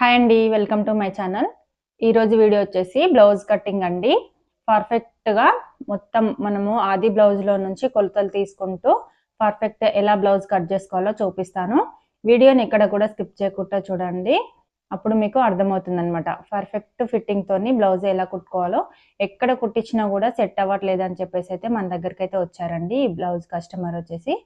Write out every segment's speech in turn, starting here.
Hi అండి welcome to my channel ఈరోజు video వచ్చేసి బ్లౌజ్ కటింగ్ అండి. పర్ఫెక్ట్గా మొత్తం మనము ఆది బ్లౌజ్లో నుంచి కొలతలు తీసుకుంటూ పర్ఫెక్ట్ ఎలా బ్లౌజ్ కట్ చేసుకోవాలో చూపిస్తాను. వీడియోని ఇక్కడ కూడా స్కిప్ చేయకుండా చూడండి. అప్పుడు మీకు అర్థమవుతుంది అనమాట పర్ఫెక్ట్ ఫిట్టింగ్ తోని బ్లౌజ్ ఎలా కుట్టుకోవాలో ఎక్కడ కుట్టించినా కూడా సెట్ అవ్వట్లేదు అని చెప్పేసి అయితే మన దగ్గరికి అయితే వచ్చారండి ఈ బ్లౌజ్ కస్టమర్ వచ్చేసి.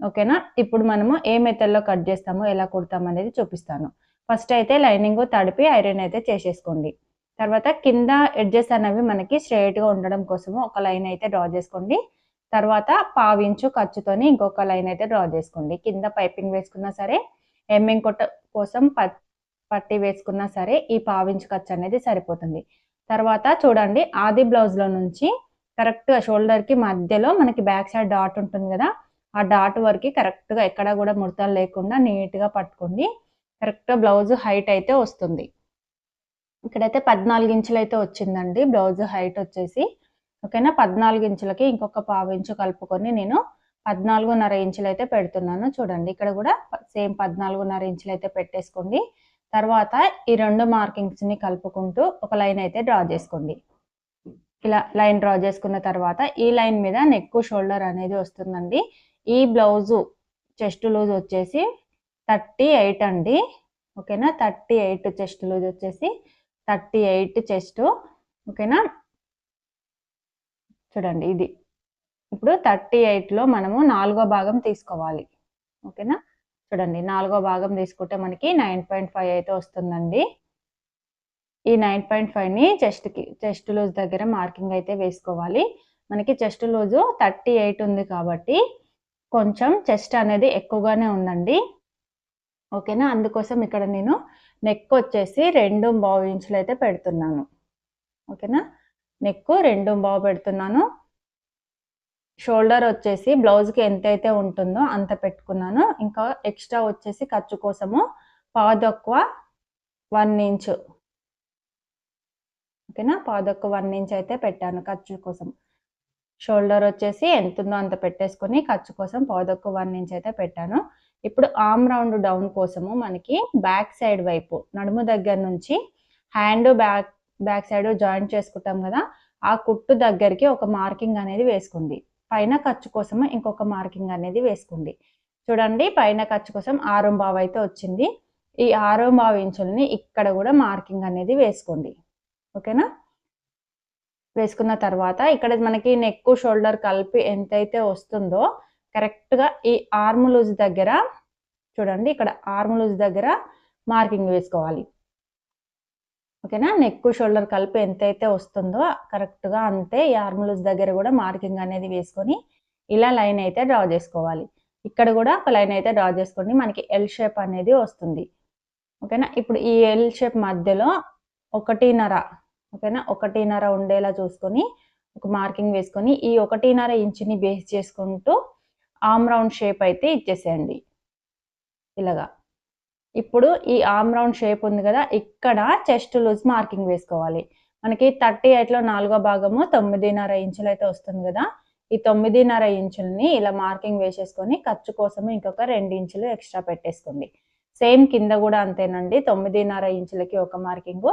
ఓకేనా ఇప్పుడు మనము ఏ మెథడ్లో కట్ చేస్తామో ఎలా కుడతాం అనేది చూపిస్తాను. ఫస్ట్ అయితే లైనింగ్ తడిపి ఐరన్ అయితే చేసేసుకోండి. తర్వాత కింద ఎడ్జెస్ అనేవి మనకి స్ట్రైట్గా ఉండడం కోసము ఒక లైన్ అయితే డ్రా చేసుకోండి. తర్వాత పావించు ఖర్చుతోని ఇంకొక లైన్ అయితే డ్రా చేసుకోండి. కింద పైపింగ్ వేసుకున్నా సరే ఎమ్మింగ్ కొట్ట కోసం ప- పట్టి వేసుకున్నా సరే ఈ పావించు ఖర్చు అనేది సరిపోతుంది. తర్వాత చూడండి ఆది బ్లౌజ్లో నుంచి కరెక్ట్గా షోల్డర్కి మధ్యలో మనకి బ్యాక్ సైడ్ డాట్ ఉంటుంది కదా ఆ డాట్ వరకు కరెక్ట్గా ఎక్కడ కూడా ముడతలు లేకుండా నీట్గా పట్టుకోండి. కరెక్ట్గా బ్లౌజ్ హైట్ అయితే వస్తుంది. ఇక్కడైతే పద్నాలుగు ఇంచులు అయితే వచ్చిందండి. బ్లౌజ్ హైట్ వచ్చేసి ఓకేనా? పద్నాలుగు ఇంచులకి ఇంకొక పావు ఇంచు కలుపుకొని నేను పద్నాలుగున్నర ఇంచులు అయితే పెడుతున్నాను. చూడండి ఇక్కడ కూడా సేమ్ పద్నాలుగున్నర ఇంచులు అయితే పెట్టేసుకోండి. తర్వాత ఈ రెండు మార్కింగ్స్ని కలుపుకుంటూ ఒక లైన్ అయితే డ్రా చేసుకోండి. ఇలా లైన్ డ్రా చేసుకున్న తర్వాత ఈ లైన్ మీద నెక్ షోల్డర్ అనేది వస్తుందండి. ఈ బ్లౌజు చెస్ట్ లూజ్ వచ్చేసి థర్టీ ఎయిట్ అండి. ఓకేనా? థర్టీ ఎయిట్ చెస్ట్ లూజ్ వచ్చేసి థర్టీ ఎయిట్ చెస్ట్. ఓకేనా? చూడండి ఇది. ఇప్పుడు థర్టీ ఎయిట్లో మనము నాలుగో భాగం తీసుకోవాలి. ఓకేనా? చూడండి నాలుగో భాగం తీసుకుంటే మనకి నైన్ పాయింట్ ఫైవ్ అయితే వస్తుందండి. ఈ నైన్ పాయింట్ ఫైవ్ని చెస్ట్కి చెస్ట్ లూజ్ దగ్గర మార్కింగ్ అయితే వేసుకోవాలి. మనకి చెస్ట్ లూజు థర్టీ ఎయిట్ ఉంది కాబట్టి కొంచెం చెస్ట్ అనేది ఎక్కువగానే ఉందండి. ఓకేనా? అందుకోసం ఇక్కడ నేను నెక్ వచ్చేసి రెండు బావు ఇంచులు అయితే పెడుతున్నాను. ఓకేనా? నెక్ రెండు బావు పెడుతున్నాను. షోల్డర్ వచ్చేసి బ్లౌజ్కి ఎంత అయితే ఉంటుందో అంత పెట్టుకున్నాను. ఇంకా ఎక్స్ట్రా వచ్చేసి ఖర్చు కోసము పాదొక్కువ వన్ ఇంచు. ఓకేనా? పాదొక్క వన్ ఇంచ్ అయితే పెట్టాను ఖర్చు కోసం. షోల్డర్ వచ్చేసి ఎంత ఉందో అంత పెట్టేసుకొని ఖర్చు కోసం పాదొక్క వన్ ఇంచ్ అయితే పెట్టాను. ఇప్పుడు ఆమ్ రౌండ్ డౌన్ కోసము మనకి బ్యాక్ సైడ్ వైపు నడుము దగ్గర నుంచి hand back back side joint చేసుకుంటాం కదా ఆ కుట్టు దగ్గరికి ఒక మార్కింగ్ అనేది వేసుకోండి. పైన ఖర్చు కోసము ఇంకొక మార్కింగ్ అనేది వేసుకోండి. చూడండి పైన ఖర్చు కోసం ఆరో బావు అయితే వచ్చింది. ఈ ఆరో బావు ఇంచుల్ని ఇక్కడ కూడా మార్కింగ్ అనేది వేసుకోండి. ఓకేనా వేసుకున్న తర్వాత ఇక్కడ మనకి నెక్ షోల్డర్ కలిపి ఎంతైతే వస్తుందో కరెక్ట్గా ఈ ఆర్ములూజ్ దగ్గర చూడండి ఇక్కడ ఆర్మ్ దగ్గర మార్కింగ్ వేసుకోవాలి. ఓకేనా? నెక్ షోల్డర్ కలిపి ఎంతైతే వస్తుందో కరెక్ట్గా అంతే ఈ ఆర్మ్ దగ్గర కూడా మార్కింగ్ అనేది వేసుకొని ఇలా లైన్ అయితే డ్రా చేసుకోవాలి. ఇక్కడ కూడా ఒక లైన్ అయితే డ్రా చేసుకోండి మనకి ఎల్ షేప్ అనేది వస్తుంది. ఓకేనా? ఇప్పుడు ఈ ఎల్ షేప్ మధ్యలో ఒకటిన్నర ఓకేనా? ఒకటిన్నర ఉండేలా చూసుకొని ఒక మార్కింగ్ వేసుకొని ఈ ఒకటిన్నర ఇంచుని బేస్ చేసుకుంటూ ఆమ్ రౌండ్ షేప్ అయితే ఇచ్చేసేయండి. ఇలాగా. ఇప్పుడు ఈ ఆమ్ రౌండ్ షేప్ ఉంది కదా ఇక్కడ చెస్ట్ లూజ్ మార్కింగ్ వేసుకోవాలి. మనకి థర్టీ ఎయిట్లో నాలుగో భాగము తొమ్మిదిన్నర ఇంచులు అయితే వస్తుంది కదా ఈ తొమ్మిదిన్నర ఇంచుల్ని ఇలా మార్కింగ్ వేసేసుకొని ఖర్చు కోసము ఇంకొక రెండు ఇంచులు ఎక్స్ట్రా పెట్టేసుకోండి. సేమ్ కింద కూడా అంతేనండి తొమ్మిదిన్నర ఇంచులకి ఒక మార్కింగ్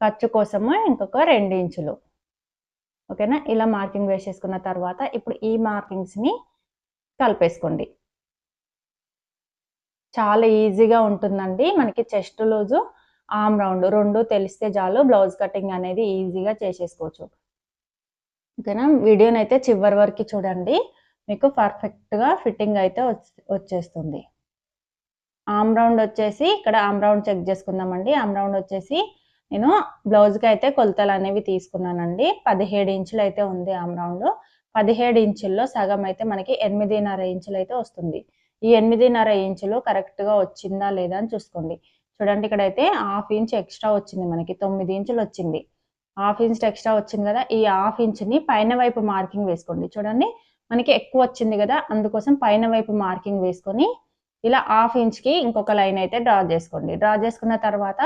ఖర్చు కోసము ఇంకొక రెండు ఇంచులు. ఓకేనా? ఇలా మార్కింగ్ వేసేసుకున్న తర్వాత ఇప్పుడు ఈ మార్కింగ్స్ని కలిపేసుకోండి. చాలా ఈజీగా ఉంటుందండి. మనకి చెస్ట్ లూజు ఆమ్ రౌండ్ రెండు తెలిస్తే చాలు బ్లౌజ్ కటింగ్ అనేది ఈజీగా చేసేసుకోవచ్చు. ఓకేనా? వీడియోని అయితే చివరి వరకు చూడండి. మీకు పర్ఫెక్ట్గా ఫిట్టింగ్ అయితే వచ్చే- వచ్చేస్తుంది. ఆమ్ రౌండ్ వచ్చేసి ఇక్కడ ఆమ్ రౌండ్ చెక్ చేసుకుందామండి. ఆమ్ రౌండ్ వచ్చేసి నేను బ్లౌజ్కి అయితే కొలతలు అనేవి తీసుకున్నానండి. పదిహేడు ఇంచులు అయితే ఉంది ఆమ్ రౌండ్. పదిహేడు ఇంచుల్లో సగం అయితే మనకి ఎనిమిదిన్నర ఇంచులు అయితే వస్తుంది. ఈ ఎనిమిదిన్నర ఇంచులు కరెక్ట్గా వచ్చిందా లేదా అని చూసుకోండి. చూడండి ఇక్కడైతే హాఫ్ ఇంచ్ ఎక్స్ట్రా వచ్చింది మనకి తొమ్మిది ఇంచులు వచ్చింది. హాఫ్ ఇంచ్ ఎక్స్ట్రా వచ్చింది కదా ఈ హాఫ్ ఇంచ్ని పైన వైపు మార్కింగ్ వేసుకోండి. చూడండి మనకి ఎక్కువ వచ్చింది కదా అందుకోసం పైన వైపు మార్కింగ్ వేసుకొని ఇలా హాఫ్ ఇంచ్కి ఇంకొక లైన్ అయితే డ్రా చేసుకోండి. డ్రా చేసుకున్న తర్వాత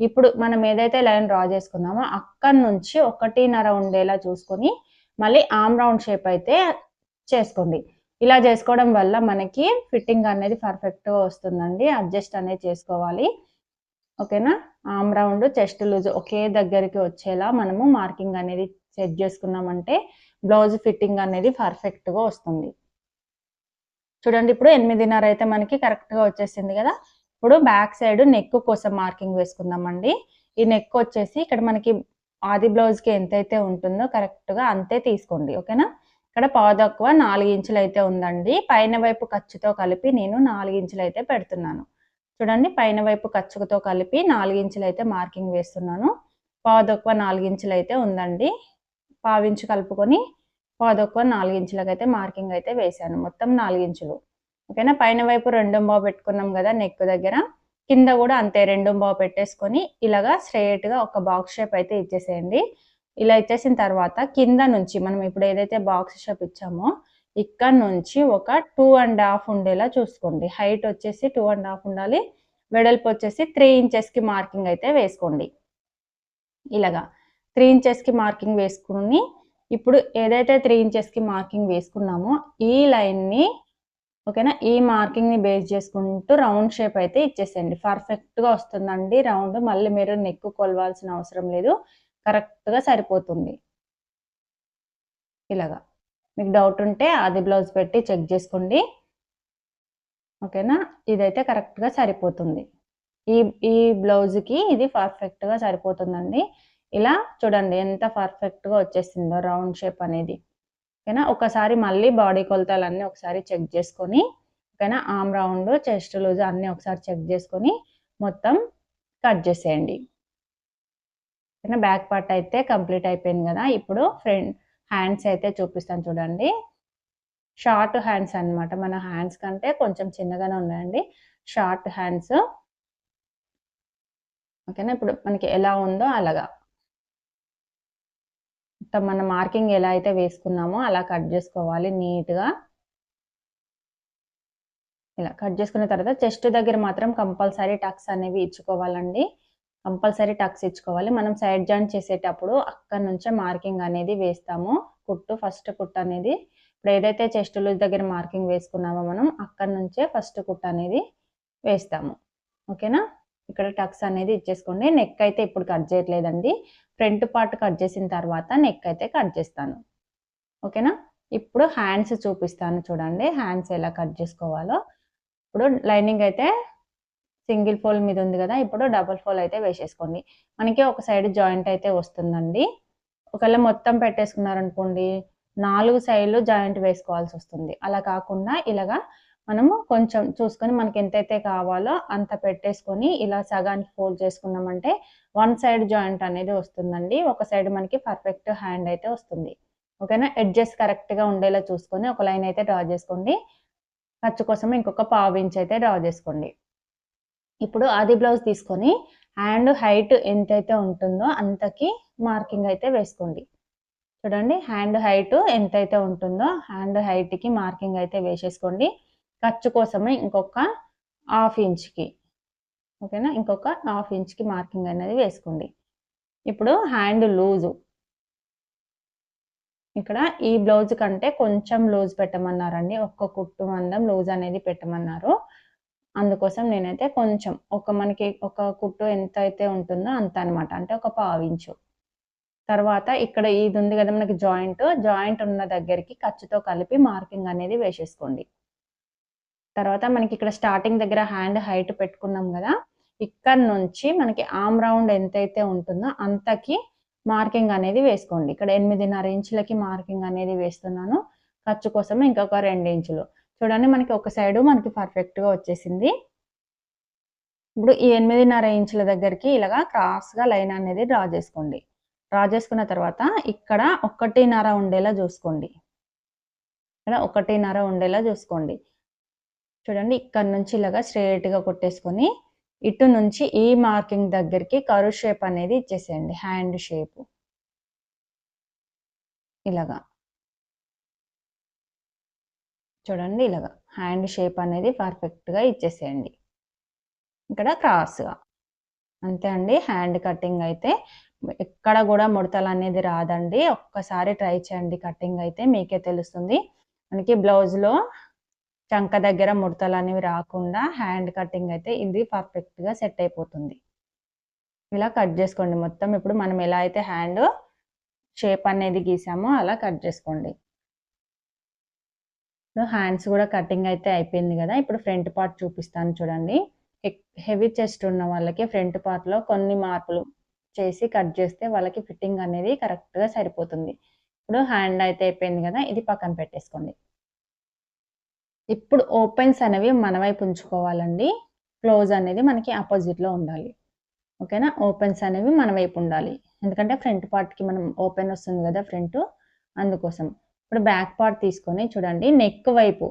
ఇప్పుడు మనం ఏదైతే లైన్ డ్రా చేసుకున్నామో అక్కడి నుంచి ఒకటిన్నర ఉండేలా చూసుకొని మళ్ళీ ఆమ్ రౌండ్ షేప్ అయితే చేసుకోండి. ఇలా చేసుకోవడం వల్ల మనకి ఫిట్టింగ్ అనేది పర్ఫెక్ట్గా వస్తుందండి. అడ్జస్ట్ అనేది చేసుకోవాలి. ఓకేనా ఆమ్ రౌండ్ చెస్ట్ లూజ్ ఒకే దగ్గరికి వచ్చేలా మనము మార్కింగ్ అనేది సెట్ చేసుకున్నామంటే బ్లౌజ్ ఫిట్టింగ్ అనేది పర్ఫెక్ట్గా వస్తుంది. చూడండి ఇప్పుడు ఎనిమిదిన్నర అయితే మనకి కరెక్ట్గా వచ్చేసింది కదా? ఇప్పుడు బ్యాక్ సైడ్ నెక్ కోసం మార్కింగ్ వేసుకుందామండి. ఈ నెక్ వచ్చేసి ఇక్కడ మనకి ఆది బ్లౌజ్కి ఎంతైతే ఉంటుందో కరెక్ట్గా అంతే తీసుకోండి ఓకేనా? ఇక్కడ పాదక్కువ నాలుగు ఇంచులు అయితే ఉందండి. పైన వైపు ఖర్చుతో కలిపి నేను నాలుగు ఇంచులు అయితే పెడుతున్నాను. చూడండి పైన వైపు ఖర్చుతో కలిపి నాలుగు ఇంచులు అయితే మార్కింగ్ వేస్తున్నాను. పాదక్కువ నాలుగు ఇంచులు అయితే ఉందండి పావించు కలుపుకొని పాదక్కువ నాలుగు ఇంచులకైతే మార్కింగ్ అయితే వేసాను మొత్తం నాలుగు ఇంచులు. ఓకేనా? పైన వైపు రెండు బాబు పెట్టుకున్నాం కదా నెక్ దగ్గర. కింద కూడా అంతే రెండు బావు పెట్టేసుకొని ఇలాగా స్ట్రైట్గా ఒక బాక్స్ షేప్ అయితే ఇచ్చేసేయండి. ఇలా ఇచ్చేసిన తర్వాత కింద నుంచి మనం ఇప్పుడు ఏదైతే బాక్స్ షేప్ ఇచ్చామో ఇక్కడ నుంచి ఒక టూ అండ్ హాఫ్ ఉండేలా చూసుకోండి. హైట్ వచ్చేసి టూ అండ్ హాఫ్ ఉండాలి. వెడల్పు వచ్చేసి త్రీ ఇంచెస్కి మార్కింగ్ అయితే వేసుకోండి. ఇలాగా త్రీ ఇంచెస్కి మార్కింగ్ వేసుకుని ఇప్పుడు ఏదైతే త్రీ ఇంచెస్కి మార్కింగ్ వేసుకున్నామో ఈ లైన్ని ఓకేనా? ఈ మార్కింగ్ని బేస్ చేసుకుంటూ రౌండ్ షేప్ అయితే ఇచ్చేసేయండి. పర్ఫెక్ట్గా వస్తుందండి రౌండ్. మళ్ళీ మీరు నెక్ కొలవాల్సిన అవసరం లేదు. కరెక్ట్గా సరిపోతుంది. ఇలాగా. మీకు డౌట్ ఉంటే అది బ్లౌజ్ పెట్టి చెక్ చేసుకోండి. ఓకేనా? ఇదైతే కరెక్ట్గా సరిపోతుంది. ఈ ఈ బ్లౌజ్కి ఇది పర్ఫెక్ట్గా సరిపోతుందండి. ఇలా చూడండి ఎంత పర్ఫెక్ట్గా వచ్చేసిందో రౌండ్ షేప్ అనేది. ఓకేనా? ఒకసారి మళ్ళీ బాడీ కొలతలన్నీ ఒకసారి చెక్ చేసుకొని ఓకేనా? ఆమ్ రౌండ్ చెస్ట్ లూజ్ అన్నీ ఒకసారి చెక్ చేసుకొని మొత్తం కట్ చేసేయండి. ఓకేనా? బ్యాక్ పార్ట్ అయితే కంప్లీట్ అయిపోయింది కదా? ఇప్పుడు ఫ్రంట్ హ్యాండ్స్ అయితే చూపిస్తాను చూడండి. షార్ట్ హ్యాండ్స్ అనమాట మన హ్యాండ్స్ కంటే కొంచెం చిన్నగానే ఉన్నాయండి. Short hands. ఓకేనా? ఇప్పుడు మనకి ఎలా ఉందో అలాగా. మన మార్కింగ్ ఎలా అయితే వేసుకున్నామో అలా కట్ చేసుకోవాలి నీట్గా. ఇలా కట్ చేసుకున్న తర్వాత చెస్ట్ దగ్గర మాత్రం కంపల్సరీ టక్స్ అనేవి ఇచ్చుకోవాలండి. కంపల్సరీ టక్స్ ఇచ్చుకోవాలి. మనం సైడ్ జాయింట్ చేసేటప్పుడు అక్కడ నుంచే మార్కింగ్ అనేది వేస్తాము. కుట్టు ఫస్ట్ కుట్టు అనేది. ఇప్పుడు ఏదైతే చెస్ట్ లూజ్ దగ్గర మార్కింగ్ వేసుకున్నామో మనం అక్కడ నుంచే ఫస్ట్ కుట్టు అనేది వేస్తాము. ఓకేనా? ఇక్కడ టక్స్ అనేది ఇచ్చేసుకోండి. నెక్ అయితే ఇప్పుడు కట్ చేయట్లేదండి. ఫ్రంట్ పార్ట్ కట్ చేసిన తర్వాత నెక్ అయితే కట్ చేస్తాను. ఓకేనా? ఇప్పుడు హ్యాండ్స్ చూపిస్తాను చూడండి. హ్యాండ్స్ ఎలా కట్ చేసుకోవాలో. ఇప్పుడు లైనింగ్ అయితే సింగిల్ ఫోల్ మీద ఉంది కదా. ఇప్పుడు డబుల్ ఫోల్ అయితే వేసేసుకోండి. మనకి ఒక సైడ్ జాయింట్ అయితే వస్తుందండి. ఒకవేళ మొత్తం పెట్టేసుకున్నారనుకోండి నాలుగు సైడ్లు జాయింట్ వేసుకోవాల్సి వస్తుంది. అలా కాకుండా ఇలాగా మనము కొంచెం చూసుకొని మనకి ఎంతైతే కావాలో అంత పెట్టేసుకొని ఇలా సగానికి ఫోల్డ్ చేసుకున్నామంటే వన్ సైడ్ జాయింట్ అనేది వస్తుందండి. ఒక సైడ్ మనకి పర్ఫెక్ట్ హ్యాండ్ అయితే వస్తుంది. ఓకేనా? ఎడ్జెస్ కరెక్ట్గా ఉండేలా చూసుకొని ఒక లైన్ అయితే డ్రా చేసుకోండి. ఖర్చు కోసం ఇంకొక పావు ఇంచ్ అయితే డ్రా చేసుకోండి. ఇప్పుడు ఆది బ్లౌజ్ తీసుకొని హ్యాండ్ హైట్ ఎంతైతే ఉంటుందో అంతకి మార్కింగ్ అయితే వేసుకోండి. చూడండి హ్యాండ్ హైట్ ఎంతైతే ఉంటుందో హ్యాండ్ హైట్కి మార్కింగ్ అయితే వేసేసుకోండి. ఖర్చు కోసమే ఇంకొక హాఫ్ ఇంచ్కి. ఓకేనా? ఇంకొక హాఫ్ ఇంచ్కి మార్కింగ్ అనేది వేసుకోండి. ఇప్పుడు హ్యాండ్ లూజు. ఇక్కడ ఈ బ్లౌజ్ కంటే కొంచెం లూజ్ పెట్టమన్నారండి. ఒక్క కుట్టు మందం లూజ్ అనేది పెట్టమన్నారు. అందుకోసం నేనైతే కొంచెం ఒక మనకి ఒక కుట్టు ఎంత అయితే ఉంటుందో అంత అనమాట అంటే ఒక పావించు తర్వాత ఇక్కడ ఇది ఉంది కదా మనకి జాయింట్. జాయింట్ ఉన్న దగ్గరికి ఖర్చుతో కలిపి మార్కింగ్ అనేది వేసేసుకోండి. తర్వాత మనకి ఇక్కడ స్టార్టింగ్ దగ్గర హ్యాండ్ హైట్ పెట్టుకున్నాం కదా ఇక్కడ నుంచి మనకి ఆమ్ రౌండ్ ఎంతైతే ఉంటుందో అంతకి మార్కింగ్ అనేది వేసుకోండి. ఇక్కడ ఎనిమిదిన్నర ఇంచులకి మార్కింగ్ అనేది వేస్తున్నాను. ఖర్చు కోసం ఇంకొక రెండు ఇంచులు. చూడండి మనకి ఒక సైడు మనకి పర్ఫెక్ట్గా వచ్చేసింది. ఇప్పుడు ఈ ఎనిమిదిన్నర ఇంచుల దగ్గరికి ఇలాగా క్రాస్గా లైన్ అనేది డ్రా చేసుకోండి. డ్రా చేసుకున్న తర్వాత ఇక్కడ ఒకటిన్నర ఉండేలా చూసుకోండి. ఇక్కడ ఒకటిన్నర ఉండేలా చూసుకోండి. చూడండి ఇక్కడ నుంచి ఇలాగా స్ట్రేట్గా కొట్టేసుకొని ఇటు నుంచి ఈ మార్కింగ్ దగ్గరికి కరు షేప్ అనేది ఇచ్చేసేయండి హ్యాండ్ షేప్. ఇలాగా. చూడండి ఇలాగా హ్యాండ్ షేప్ అనేది పర్ఫెక్ట్గా ఇచ్చేసేయండి. ఇక్కడ క్రాస్గా. అంతే అండి హ్యాండ్ కటింగ్ అయితే ఎక్కడ కూడా ముడతలు అనేది రాదండి. ఒక్కసారి ట్రై చేయండి కటింగ్ అయితే మీకే తెలుస్తుంది. మనకి బ్లౌజ్లో చంక దగ్గర ముడతలు అనేవి రాకుండా హ్యాండ్ కటింగ్ అయితే ఇది పర్ఫెక్ట్గా సెట్ అయిపోతుంది. ఇలా కట్ చేసుకోండి. మొత్తం ఇప్పుడు మనం ఎలా అయితే హ్యాండ్ షేప్ అనేది గీసామో అలా కట్ చేసుకోండి. ఇప్పుడు హ్యాండ్స్ కూడా కటింగ్ అయితే అయిపోయింది కదా. ఇప్పుడు ఫ్రంట్ పార్ట్ చూపిస్తాను చూడండి. హెవీ చెస్ట్ ఉన్న వాళ్ళకి ఫ్రంట్ పార్ట్లో కొన్ని మార్పులు చేసి కట్ చేస్తే వాళ్ళకి ఫిట్టింగ్ అనేది కరెక్ట్గా సరిపోతుంది. ఇప్పుడు హ్యాండ్ అయితే అయిపోయింది కదా. ఇది పక్కన పెట్టేసుకోండి. ఇప్పుడు ఓపెన్స్ అనేవి మన వైపు ఉంచుకోవాలండి. క్లోజ్ అనేది మనకి ఆపోజిట్లో ఉండాలి. ఓకేనా ఓపెన్స్ అనేవి మన వైపు ఉండాలి. ఎందుకంటే ఫ్రంట్ పార్ట్కి మనం ఓపెన్ వస్తుంది కదా ఫ్రంట్ అందుకోసం. ఇప్పుడు బ్యాక్ పార్ట్ తీసుకొని చూడండి. నెక్ వైపు.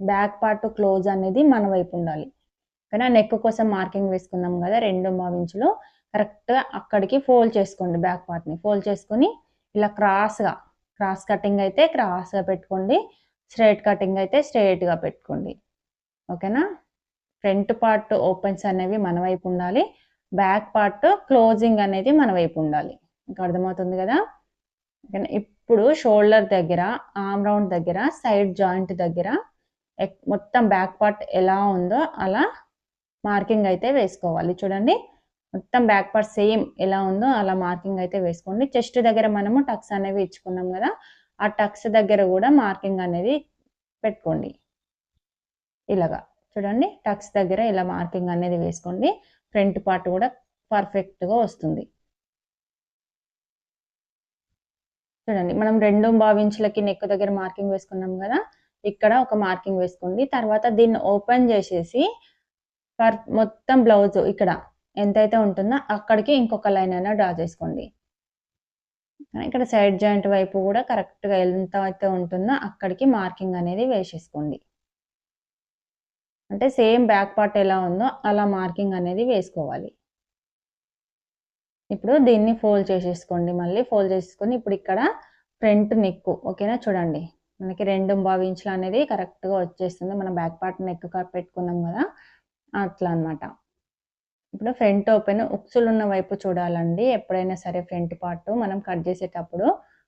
బ్యాక్ పార్ట్ క్లోజ్ అనేది మన వైపు ఉండాలి. ఓకేనా నెక్ కోసం మార్కింగ్ వేసుకున్నాం కదా రెండు మావించులు కరెక్ట్గా అక్కడికి ఫోల్డ్ చేసుకోండి బ్యాక్ పార్ట్ని ఫోల్డ్ చేసుకొని ఇలా క్రాస్గా క్రాస్ కటింగ్ అయితే క్రాస్గా పెట్టుకోండి. స్ట్రైట్ కటింగ్ అయితే స్ట్రైట్గా పెట్టుకోండి. ఓకేనా? ఫ్రంట్ పార్ట్ ఓపెన్స్ అనేవి మన వైపు ఉండాలి. బ్యాక్ పార్ట్ క్లోజింగ్ అనేది మన వైపు ఉండాలి. ఇంకా అర్థమవుతుంది కదా? ఓకేనా? ఇప్పుడు షోల్డర్ దగ్గర ఆమ్ రౌండ్ దగ్గర సైడ్ జాయింట్ దగ్గర మొత్తం బ్యాక్ పార్ట్ ఎలా ఉందో అలా మార్కింగ్ అయితే వేసుకోవాలి. చూడండి. మొత్తం బ్యాక్ పార్ట్ సేమ్ ఎలా ఉందో అలా మార్కింగ్ అయితే వేసుకోండి. చెస్ట్ దగ్గర మనము టక్స్ అనేవి ఇచ్చుకున్నాం కదా? ఆ టక్స్ దగ్గర కూడా మార్కింగ్ అనేది పెట్టుకోండి. ఇలాగా చూడండి టక్స్ దగ్గర ఇలా మార్కింగ్ అనేది వేసుకోండి. ఫ్రంట్ పార్ట్ కూడా పర్ఫెక్ట్గా వస్తుంది. చూడండి మనం రెండు భావించులకి నెక్ దగ్గర మార్కింగ్ వేసుకున్నాం కదా ఇక్కడ ఒక మార్కింగ్ వేసుకోండి. తర్వాత దీన్ని ఓపెన్ చేసేసి పర్ మొత్తం బ్లౌజ్ ఇక్కడ ఎంతైతే ఉంటుందో అక్కడికి ఇంకొక లైన్ అయినా డ్రా చేసుకోండి. ఇక్కడ సైడ్ జాయింట్ వైపు కూడా కరెక్ట్గా ఎంత అయితే ఉంటుందో అక్కడికి మార్కింగ్ అనేది వేసేసుకోండి. అంటే సేమ్ బ్యాక్ పార్ట్ ఎలా ఉందో అలా మార్కింగ్ అనేది వేసుకోవాలి. ఇప్పుడు దీన్ని ఫోల్డ్ చేసేసుకోండి మళ్ళీ ఫోల్డ్ చేసేసుకొని ఇప్పుడు ఇక్కడ ఫ్రంట్ నెక్ ఓకేనా చూడండి. మనకి రెండు ఇంచులు అనేది కరెక్ట్గా వచ్చేస్తుంది. మనం బ్యాక్ పార్ట్ నెక్ పెట్టుకున్నాం కదా? అట్లా అనమాట ఇప్పుడు ఫ్రంట్ ఓపెన్ ఉక్సులు ఉన్న వైపు చూడాలండి. ఎప్పుడైనా సరే ఫ్రంట్ పార్ట్ మనం కట్ చేసేటప్పుడు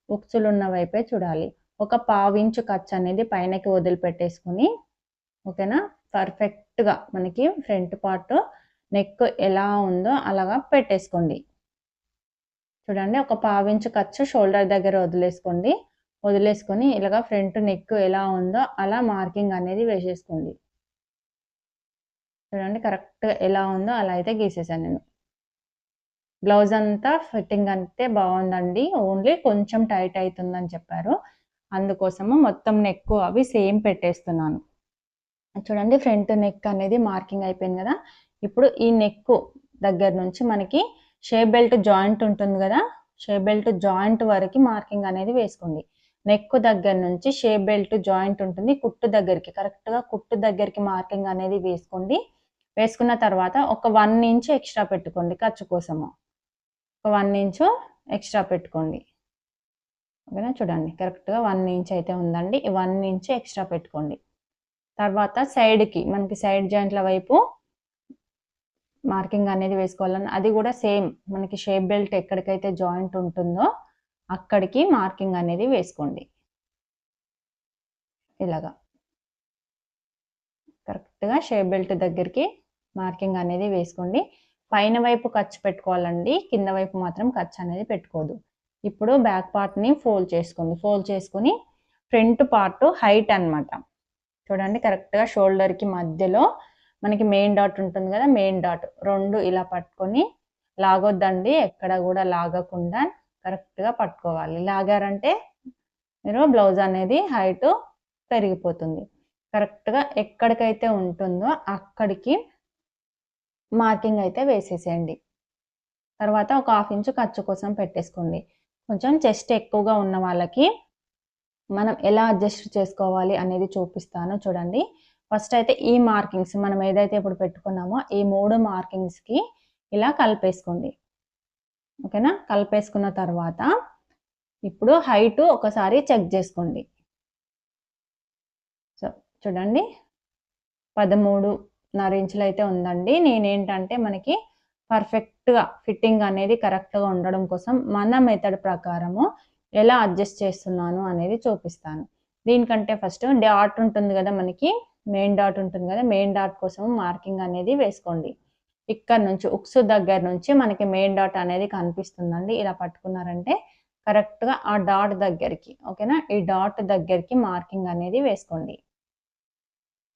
ఉక్సులు ఉన్న వైపే చూడాలి. ఒక పావించు ఖర్చు అనేది పైనకి వదిలిపెట్టేసుకుని ఓకేనా? పర్ఫెక్ట్గా మనకి ఫ్రంట్ పార్ట్ నెక్ ఎలా ఉందో అలాగా పెట్టేసుకోండి. చూడండి ఒక పావించు ఖర్చు షోల్డర్ దగ్గర వదిలేసుకోండి. వదిలేసుకొని ఇలాగా ఫ్రంట్ నెక్ ఎలా ఉందో అలా మార్కింగ్ అనేది వేసేసుకోండి. చూడండి కరెక్ట్గా ఎలా ఉందో అలా అయితే గీసేసాను నేను. బ్లౌజ్ అంతా ఫిట్టింగ్ అంతే బాగుందండి. ఓన్లీ కొంచెం టైట్ అవుతుందని చెప్పారు. అందుకోసము మొత్తం నెక్ అవి సేమ్ పెట్టేస్తున్నాను. చూడండి ఫ్రంట్ నెక్ అనేది మార్కింగ్ అయిపోయింది కదా. ఇప్పుడు ఈ నెక్ దగ్గర నుంచి మనకి షేప్ బెల్ట్ జాయింట్ ఉంటుంది కదా. షేప్ బెల్ట్ జాయింట్ వరకు మార్కింగ్ అనేది వేసుకోండి. నెక్ దగ్గర నుంచి షేప్ బెల్ట్ జాయింట్ ఉంటుంది. కుట్టు దగ్గరికి కరెక్ట్గా కుట్టు దగ్గరికి మార్కింగ్ అనేది వేసుకోండి. వేసుకున్న తర్వాత ఒక వన్ ఇంచ్ ఎక్స్ట్రా పెట్టుకోండి ఖర్చు కోసము. ఒక వన్ ఇంచు ఎక్స్ట్రా పెట్టుకోండి. ఓకేనా? చూడండి కరెక్ట్గా వన్ ఇంచ్ అయితే ఉందండి. వన్ ఇంచ్ ఎక్స్ట్రా పెట్టుకోండి. తర్వాత సైడ్కి మనకి సైడ్ జాయింట్ల వైపు మార్కింగ్ అనేది వేసుకోవాలని అది కూడా సేమ్ మనకి షేప్ బెల్ట్ ఎక్కడికైతే జాయింట్ ఉంటుందో అక్కడికి మార్కింగ్ అనేది వేసుకోండి. ఇలాగా. కరెక్ట్గా షేప్ బెల్ట్ దగ్గరికి మార్కింగ్ అనేది వేసుకోండి. పైన వైపు ఖర్చు పెట్టుకోవాలండి. కింద వైపు మాత్రం ఖర్చు అనేది పెట్టుకోదు. ఇప్పుడు బ్యాక్ పార్ట్ని ఫోల్డ్ చేసుకోండి. ఫోల్డ్ చేసుకుని ఫ్రంట్ పార్ట్ హైట్ అనమాట చూడండి కరెక్ట్గా షోల్డర్కి మధ్యలో మనకి మెయిన్ డాట్ ఉంటుంది కదా మెయిన్ డాట్ రెండు ఇలా పట్టుకొని లాగొద్దండి. ఎక్కడ కూడా లాగకుండా కరెక్ట్గా పట్టుకోవాలి. లాగారంటే మీరు బ్లౌజ్ అనేది హైట్ పెరిగిపోతుంది. కరెక్ట్గా ఎక్కడికైతే ఉంటుందో అక్కడికి మార్కింగ్ అయితే వేసేసేయండి. తర్వాత ఒక హాఫ్ ఇంచు ఖర్చు కోసం పెట్టేసుకోండి. కొంచెం చెస్ట్ ఎక్కువగా ఉన్న వాళ్ళకి మనం ఎలా అడ్జస్ట్ చేసుకోవాలి అనేది చూపిస్తాను చూడండి. ఫస్ట్ అయితే ఈ మార్కింగ్స్ మనం ఏదైతే ఇప్పుడు పెట్టుకున్నామో ఈ మూడు మార్కింగ్స్కి ఇలా కలిపేసుకోండి. ఓకేనా? కలిపేసుకున్న తర్వాత ఇప్పుడు హైట్ ఒకసారి చెక్ చేసుకోండి. సో చూడండి. పదమూడు పదమూడున్నర ఇంచులు అయితే ఉందండి. నేనేంటంటే మనకి పర్ఫెక్ట్గా ఫిట్టింగ్ అనేది కరెక్ట్గా ఉండడం కోసం మన మెథడ్ ప్రకారము ఎలా అడ్జస్ట్ చేస్తున్నాను అనేది చూపిస్తాను. దీనికంటే ఫస్ట్ డాట్ ఉంటుంది కదా మనకి మెయిన్ డాట్ ఉంటుంది కదా మెయిన్ డాట్ కోసం మార్కింగ్ అనేది వేసుకోండి. ఇక్కడ నుంచి ఉక్స్ దగ్గర నుంచి మనకి మెయిన్ డాట్ అనేది కనిపిస్తుందండి. ఇలా పట్టుకున్నారంటే కరెక్ట్గా ఆ డాట్ దగ్గరికి ఓకేనా? ఈ డాట్ దగ్గరికి మార్కింగ్ అనేది వేసుకోండి.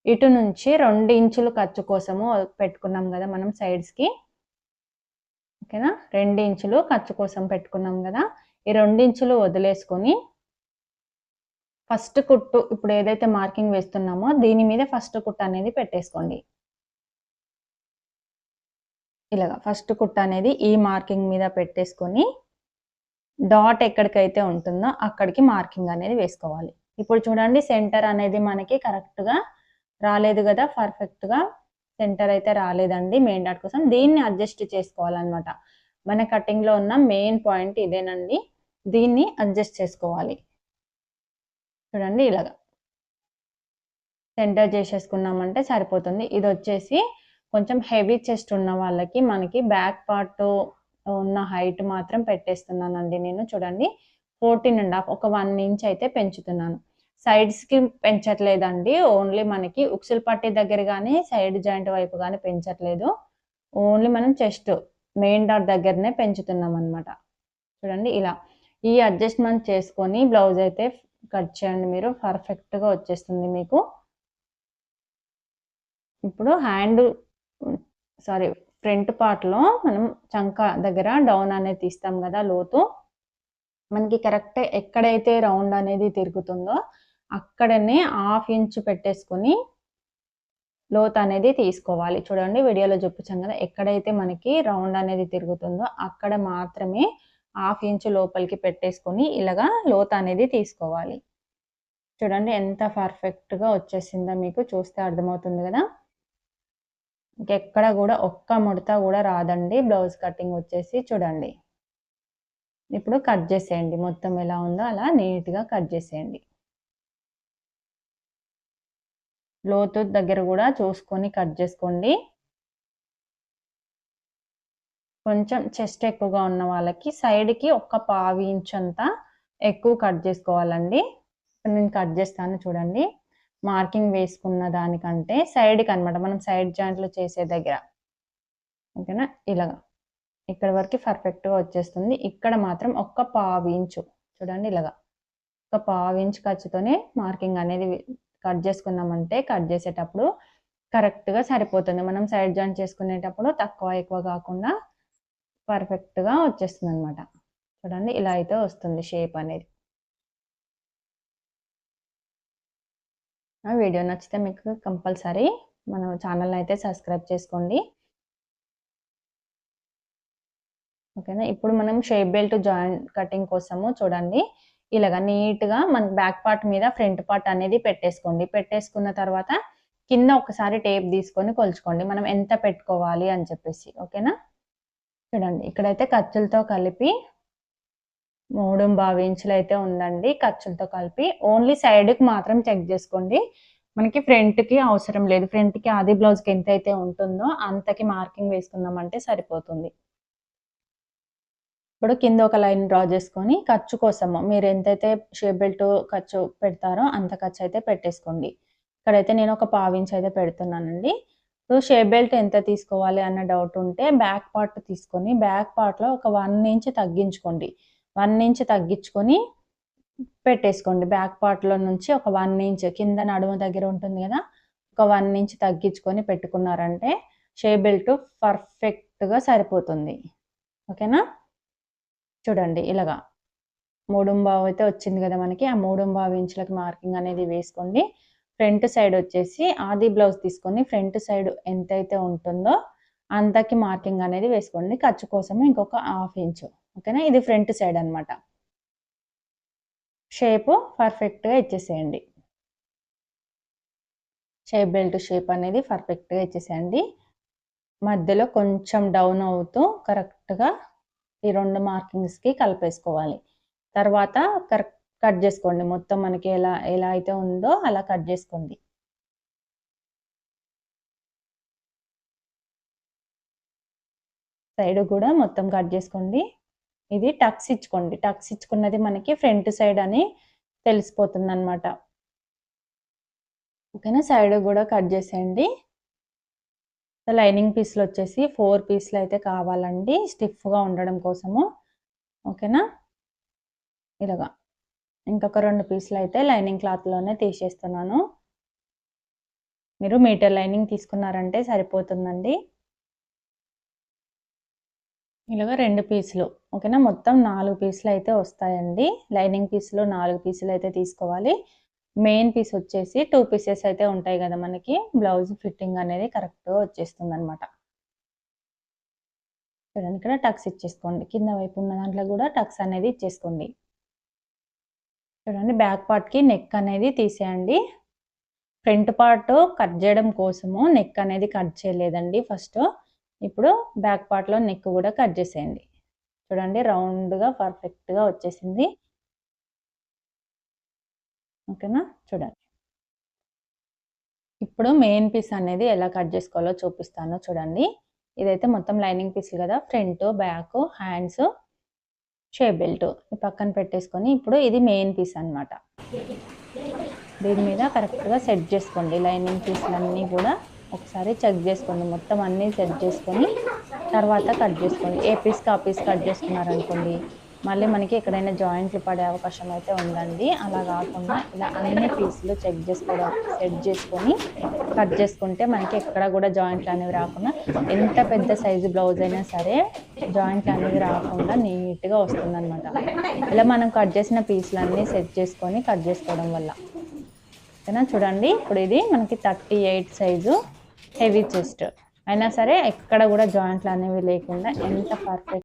ఇటు నుంచి రెండు ఇంచులు ఖర్చు కోసము పెట్టుకున్నాం కదా మనం సైడ్స్కి ఓకేనా? రెండు ఇంచులు ఖర్చు కోసం పెట్టుకున్నాం కదా. ఈ రెండు ఇంచులు వదిలేసుకొని ఫస్ట్ కుట్టు ఇప్పుడు ఏదైతే మార్కింగ్ వేస్తున్నామో దీని మీద ఫస్ట్ కుట్టు అనేది పెట్టేసుకోండి. ఇలాగా ఫస్ట్ కుట్ట అనేది ఈ మార్కింగ్ మీద పెట్టేసుకొని డాట్ ఎక్కడికైతే ఉంటుందో అక్కడికి మార్కింగ్ అనేది వేసుకోవాలి. ఇప్పుడు చూడండి సెంటర్ అనేది మనకి కరెక్ట్గా రాలేదు కదా పర్ఫెక్ట్గా సెంటర్ అయితే రాలేదండి మెయిన్ డాట్ కోసం. దీన్ని అడ్జస్ట్ చేసుకోవాలన్నమాట. మన కటింగ్లో ఉన్న మెయిన్ పాయింట్ ఇదేనండి. దీన్ని అడ్జస్ట్ చేసుకోవాలి. చూడండి ఇలాగా. సెంటర్ చేసేసుకున్నామంటే సరిపోతుంది. ఇది వచ్చేసి కొంచెం హెవీ చెస్ట్ ఉన్న వాళ్ళకి మనకి బ్యాక్ పార్ట్ ఉన్న హైట్ మాత్రం పెట్టేస్తున్నానండి నేను. చూడండి ఫోర్టీన్ అండ్ హాఫ్ ఒక వన్ ఇంచ్ అయితే పెంచుతున్నాను. సైడ్స్కి పెంచట్లేదండి. ఓన్లీ మనకి ఉక్సుల పట్టి దగ్గర కానీ సైడ్ జాయింట్ వైపు కానీ పెంచట్లేదు. ఓన్లీ మనం చెస్ట్ మెయిన్ డాట్ దగ్గరనే పెంచుతున్నాం అనమాట చూడండి ఇలా. ఈ అడ్జస్ట్మెంట్ చేసుకొని బ్లౌజ్ అయితే కట్ చేయండి మీరు. పర్ఫెక్ట్గా వచ్చేస్తుంది మీకు. ఇప్పుడు హ్యాండ్ సారీ ఫ్రంట్ పార్ట్లో మనం చంక దగ్గర డౌన్ అనేది తీస్తాం కదా లోతు. మనకి కరెక్ట్ ఎక్కడైతే రౌండ్ అనేది తిరుగుతుందో అక్కడనే హాఫ్ ఇంచ్ పెట్టేసుకొని లోత్ అనేది తీసుకోవాలి. చూడండి వీడియోలో చూపించాం కదా ఎక్కడైతే మనకి రౌండ్ అనేది తిరుగుతుందో అక్కడ మాత్రమే హాఫ్ ఇంచ్ లోపలికి పెట్టేసుకొని ఇలాగా లోత్ అనేది తీసుకోవాలి. చూడండి ఎంత పర్ఫెక్ట్గా వచ్చేసిందో మీకు చూస్తే అర్థమవుతుంది కదా. ఇంకెక్కడ కూడా ఒక్క ముడత కూడా రాదండి బ్లౌజ్ కటింగ్ వచ్చేసి చూడండి. ఇప్పుడు కట్ చేసేయండి మొత్తం ఎలా ఉందో అలా నీట్గా కట్ చేసేయండి. లోతు దగ్గర కూడా చూసుకొని కట్ చేసుకోండి. కొంచెం చెస్ట్ ఎక్కువగా ఉన్న వాళ్ళకి సైడ్కి ఒక్క పావు ఇంచ్ అంతా ఎక్కువ కట్ చేసుకోవాలండి. ఇప్పుడు నేను కట్ చేస్తాను చూడండి. మార్కింగ్ వేసుకున్న దానికంటే సైడ్కి అనమాట మనం సైడ్ జాయింట్లు చేసే దగ్గర. ఓకేనా? ఇలాగా. ఇక్కడ వరకు పర్ఫెక్ట్గా వచ్చేస్తుంది. ఇక్కడ మాత్రం ఒక్క పావు ఇంచు. చూడండి ఇలాగా. ఒక పావు ఇంచ్ ఖర్చుతోనే మార్కింగ్ అనేది కట్ చేసుకున్నామంటే కట్ చేసేటప్పుడు కరెక్ట్గా సరిపోతుంది. మనం సైడ్ జాయింట్ చేసుకునేటప్పుడు తక్కువ ఎక్కువ కాకుండా పర్ఫెక్ట్గా వచ్చేస్తుంది అనమాట చూడండి ఇలా అయితే వస్తుంది షేప్ అనేది. ఆ వీడియో నచ్చితే మీకు కంపల్సరీ మన ఛానల్ని అయితే సబ్స్క్రైబ్ చేసుకోండి. ఓకేనా? ఇప్పుడు మనం షేప్ బెల్ట్ జాయింట్ కటింగ్ కోసము చూడండి. ఇలాగ నీట్గా మనకి బ్యాక్ పార్ట్ మీద ఫ్రంట్ పార్ట్ అనేది పెట్టేసుకోండి. పెట్టేసుకున్న తర్వాత కింద ఒకసారి టేప్ తీసుకొని కొలుచుకోండి. మనం ఎంత పెట్టుకోవాలి అని చెప్పేసి. ఓకేనా? చూడండి ఇక్కడైతే ఖర్చులతో కలిపి మూడు బావి ఇంచులు అయితే ఉందండి ఖర్చులతో కలిపి. ఓన్లీ సైడ్కి మాత్రం చెక్ చేసుకోండి. మనకి ఫ్రంట్కి అవసరం లేదు. ఫ్రంట్కి ఆది బ్లౌజ్కి ఎంత అయితే ఉంటుందో అంతకి మార్కింగ్ వేసుకుందామంటే సరిపోతుంది. ఇప్పుడు కింద ఒక లైన్ డ్రా చేసుకొని ఖర్చు కోసము మీరు ఎంతైతే షేప్ బెల్ట్ ఖర్చు పెడతారో అంత ఖర్చు అయితే పెట్టేసుకోండి. ఇక్కడైతే నేను ఒక పావించి అయితే పెడుతున్నానండి. సో షేప్ బెల్ట్ ఎంత తీసుకోవాలి అన్న డౌట్ ఉంటే బ్యాక్ పార్ట్ తీసుకొని బ్యాక్ పార్ట్లో ఒక వన్ ఇంచ్ తగ్గించుకోండి. వన్ ఇంచ్ తగ్గించుకొని పెట్టేసుకోండి. బ్యాక్ పార్ట్లో నుంచి ఒక వన్ ఇంచ్ కింద నడుము దగ్గర ఉంటుంది కదా ఒక వన్ ఇంచ్ తగ్గించుకొని పెట్టుకున్నారంటే షేప్ బెల్ట్ పర్ఫెక్ట్గా సరిపోతుంది. ఓకేనా? చూడండి ఇలాగా. మూడుంబావు అయితే వచ్చింది కదా మనకి. ఆ మూడుంబావు ఇంచులకి మార్కింగ్ అనేది వేసుకోండి. ఫ్రంట్ సైడ్ వచ్చేసి ఆది బ్లౌజ్ తీసుకొని ఫ్రంట్ సైడ్ ఎంతైతే ఉంటుందో అంతకి మార్కింగ్ అనేది వేసుకోండి. ఖర్చు కోసం ఇంకొక హాఫ్ ఇంచు. ఓకేనా? ఇది ఫ్రంట్ సైడ్ అనమాట షేప్ పర్ఫెక్ట్గా ఇచ్చేసేయండి. షేప్ బెల్ట్ షేప్ అనేది పర్ఫెక్ట్గా ఇచ్చేసేయండి. మధ్యలో కొంచెం డౌన్ అవుతూ కరెక్ట్గా ఈ రెండు మార్కింగ్స్కి కలిపేసుకోవాలి. తర్వాత కరెక్ట్ కట్ చేసుకోండి. మొత్తం మనకి ఎలా ఎలా అయితే ఉందో అలా కట్ చేసుకోండి. సైడ్ కూడా మొత్తం కట్ చేసుకోండి. ఇది టక్స్ ఇచ్చుకోండి. టక్స్ ఇచ్చుకున్నది మనకి ఫ్రంట్ సైడ్ అని తెలిసిపోతుంది అనమాట ఓకేనా? సైడ్ కూడా కట్ చేసేయండి. లైనింగ్ పీస్లు వచ్చేసి ఫోర్ పీస్లు అయితే కావాలండి. స్టిఫ్గా ఉండడం కోసము. ఓకేనా? ఇలాగా. ఇంకొక రెండు పీసులు అయితే లైనింగ్ క్లాత్లోనే తీసేస్తున్నాను. మీరు మీటర్ లైనింగ్ తీసుకున్నారంటే సరిపోతుందండి. ఇలాగ రెండు పీసులు. ఓకేనా? మొత్తం నాలుగు పీసులు అయితే వస్తాయండి. లైనింగ్ పీసులు నాలుగు పీసులు అయితే తీసుకోవాలి. మెయిన్ పీస్ వచ్చేసి టూ పీసెస్ అయితే ఉంటాయి కదా మనకి. బ్లౌజ్ ఫిట్టింగ్ అనేది కరెక్ట్గా వచ్చేస్తుంది అనమాట చూడండి ఇక్కడ టక్స్ ఇచ్చేసుకోండి. కింద వైపు ఉన్న దాంట్లో కూడా టక్స్ అనేది ఇచ్చేసుకోండి. చూడండి బ్యాక్ పార్ట్కి నెక్ అనేది తీసేయండి. ఫ్రంట్ పార్ట్ కట్ చేయడం కోసము నెక్ అనేది కట్ చేయలేదండి ఫస్ట్. ఇప్పుడు బ్యాక్ పార్ట్లో నెక్ కూడా కట్ చేసేయండి. చూడండి రౌండ్గా పర్ఫెక్ట్గా వచ్చేసింది. ఓకేనా? చూడండి. ఇప్పుడు మెయిన్ పీస్ అనేది ఎలా కట్ చేసుకోవాలో చూపిస్తాను చూడండి. ఇదైతే మొత్తం లైనింగ్ పీస్ కదా front back hands shape belt పక్కన పెట్టేసుకొని ఇప్పుడు ఇది మెయిన్ పీస్ అనమాట దీని మీద కరెక్ట్గా సెట్ చేసుకోండి. లైనింగ్ పీస్లన్నీ కూడా ఒకసారి చెక్ చేసుకోండి. మొత్తం అన్నీ సెట్ చేసుకొని తర్వాత కట్ చేసుకోండి. ఏ పీస్కి ఆ పీస్ కట్ చేసుకున్నారనుకోండి మళ్ళీ మనకి ఎక్కడైనా జాయింట్లు పడే అవకాశం అయితే ఉందండి. అలా కాకుండా ఇలా అన్ని పీసులు చెక్ చేసుకోవడం సెట్ చేసుకొని కట్ చేసుకుంటే మనకి ఎక్కడ కూడా జాయింట్లు అనేవి రాకుండా ఎంత పెద్ద సైజు బ్లౌజ్ అయినా సరే జాయింట్లు అనేవి రాకుండా నీట్గా వస్తుందన్నమాట. ఇలా మనం కట్ చేసిన పీసులన్నీ సెట్ చేసుకొని కట్ చేసుకోవడం వల్ల. ఓకేనా? చూడండి ఇప్పుడు ఇది మనకి thirty eight size heavy chest. అయినా సరే ఎక్కడ కూడా జాయింట్లు అనేవి లేకుండా ఎంత పర్ఫెక్ట్